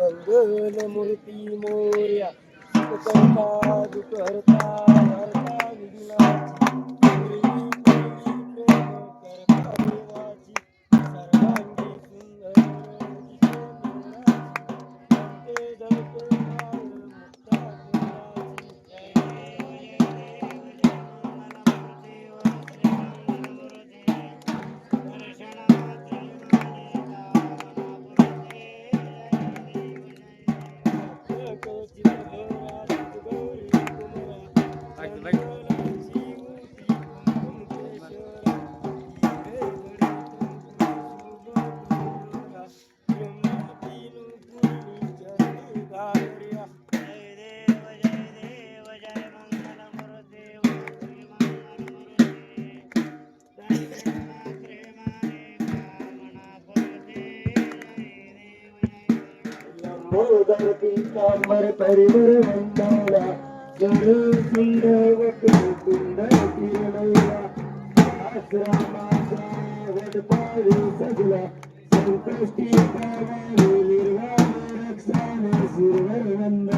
मंगल मूर्ती मोर्या सुखकर्ता दुःखहर्ता हरता विघ्नाची ಮೂವರು ಪೀತಾಂಬರ ಪರಿವರ ಮಂಡಲ ಜರು ಸುಂದರ ಸುಂದರ ತಿರುಳಯ್ಯ ಆಶ್ರಮ ಪಾರಿ ಸಗುಲ ಸಂಕಷ್ಟಿ ನಿರ್ವಾಣ ರಕ್ಷಣ ಸುರವರ ನಂದ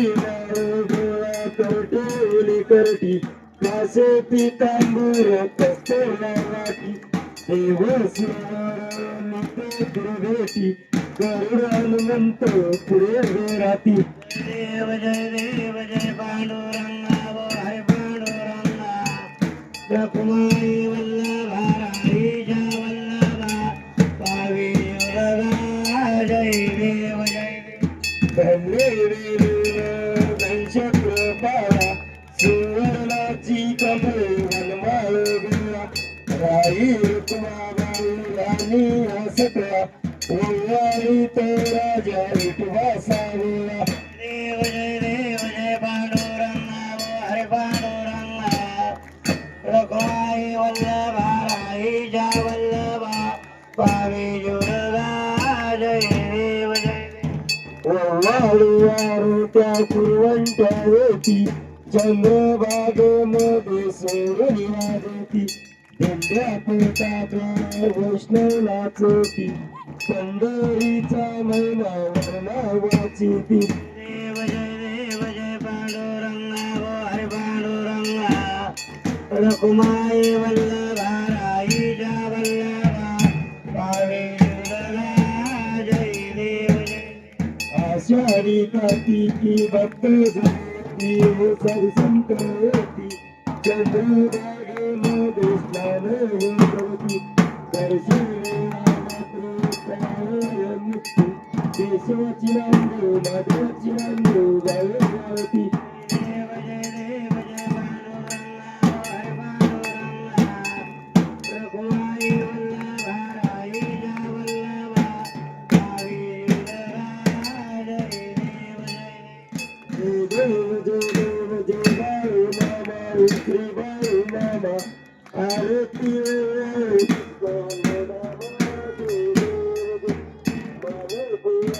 तुळशी गोळा करटोली करटी कासे पितांबर वाटी देव सुवर नित्य भेटी गरुड पुढे राती देव जय देव जय पांडुरंगा वो हरे पांडुरंगा रघुमाई वल्ल राई रुक्माबाई राणी हसतला वल्लारी तो राजा विठवा सावला देव जय देव जय पांडुरंगा वो हरे पांडुरंगा रघुवाई वल्लभा राई जा वल्लभा पावी जुरगा जय देव जय देव वल्लाळीवारू त्या कुरवंट्यावरती चंद्रभागेमध्ये सोडून वाजती धंद्या पोटात वैष्णव पंढरीचा महिना वर्णावाची वाचिती देव जय देव जय पांडुरंगा वो हरे पांडुरंगा रघुमाई वल्लभा राई जा वल्लभा पावे जय देव जय देव आषाढी की भक्त जयती सर संक्रांती चंद्रभागेमध्ये होती दर्शनी मुक्ती केशवाची नांदू माधवाची नांदू गायती देव जय देव जय पांडुरंगा हरे पांडुरंगा रघुमाई वल्लभा राई जा वल्लभा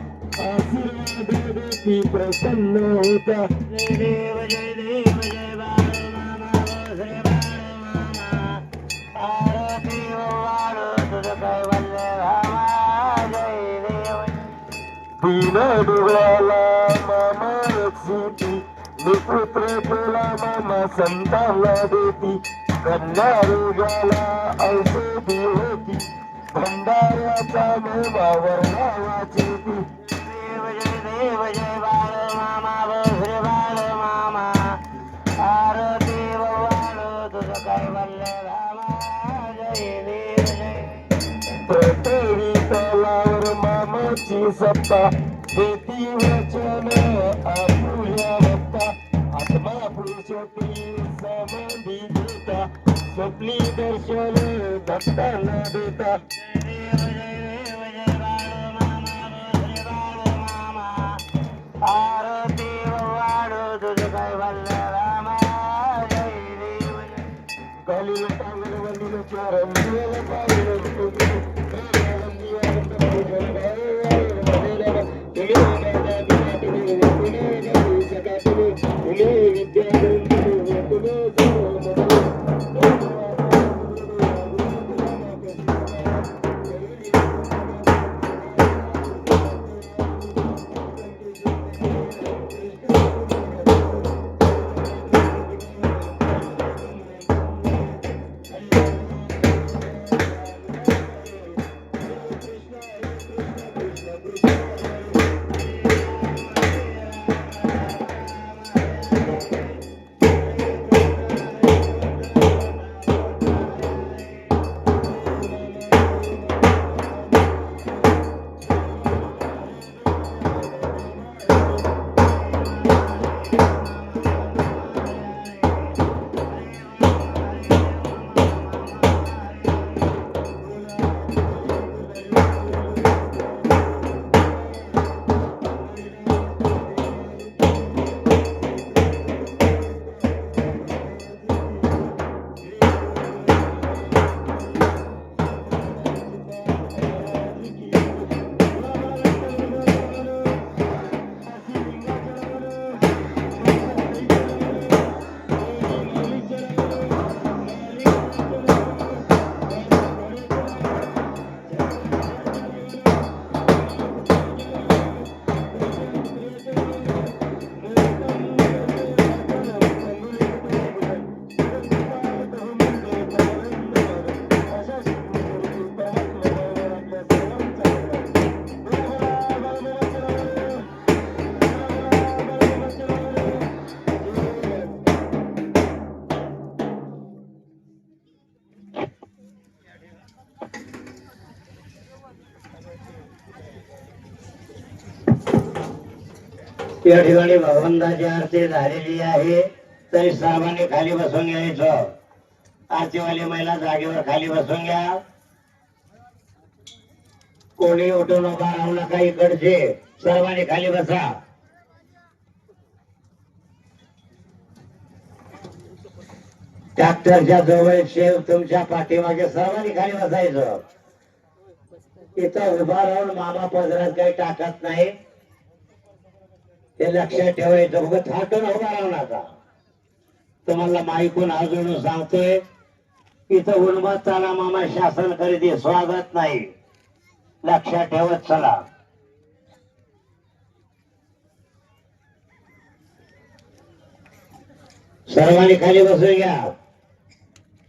पाहिले प्रसन्न होता. जय देव जय देव जय मामा मामा आरती तुझं भामा जय देव डोळ्याला मामा निपुत्र मामा संताला देती. कन्या रोगाला औषधी होती. भंडाऱ्याचा महिमा वर्णावाची ती देव जय देव जय बाळू मामा श्री बाळू मामा आरती वाळू तुझं कैवल्य भामा जय देव जय प्रत्येकी तलावर मामाची सत्ता देती वचन आपुल्या वत्ता आत्मा पुरुषोत्ती समाधी देता स्वप्नी दर्शन भक्तांना देता Adam. या ठिकाणी भगवंताची आरती झालेली आहे. तरी सर्वांनी खाली बसून घ्यायचं. आरतीवाली महिला जागेवर खाली बसून घ्या. कोणी उठून उभा राहू नका इकडचे. सर्वांनी खाली बसा. ट्रॅक्टरच्या जवळ शेव तुमच्या पाठीमागे सर्वांनी खाली बसायचं. इथं उभा राहून मामा पदरात काही टाकत नाही. ते लक्षात ठेवायचं उगत थाटून होणार राहू नका. तुम्हाला माईकून अजून सांगतोय इथं उन्मत चाला मामा शासन खरेदी स्वागत नाही. लक्षात ठेवत चला. सर्वांनी खाली बसून घ्या.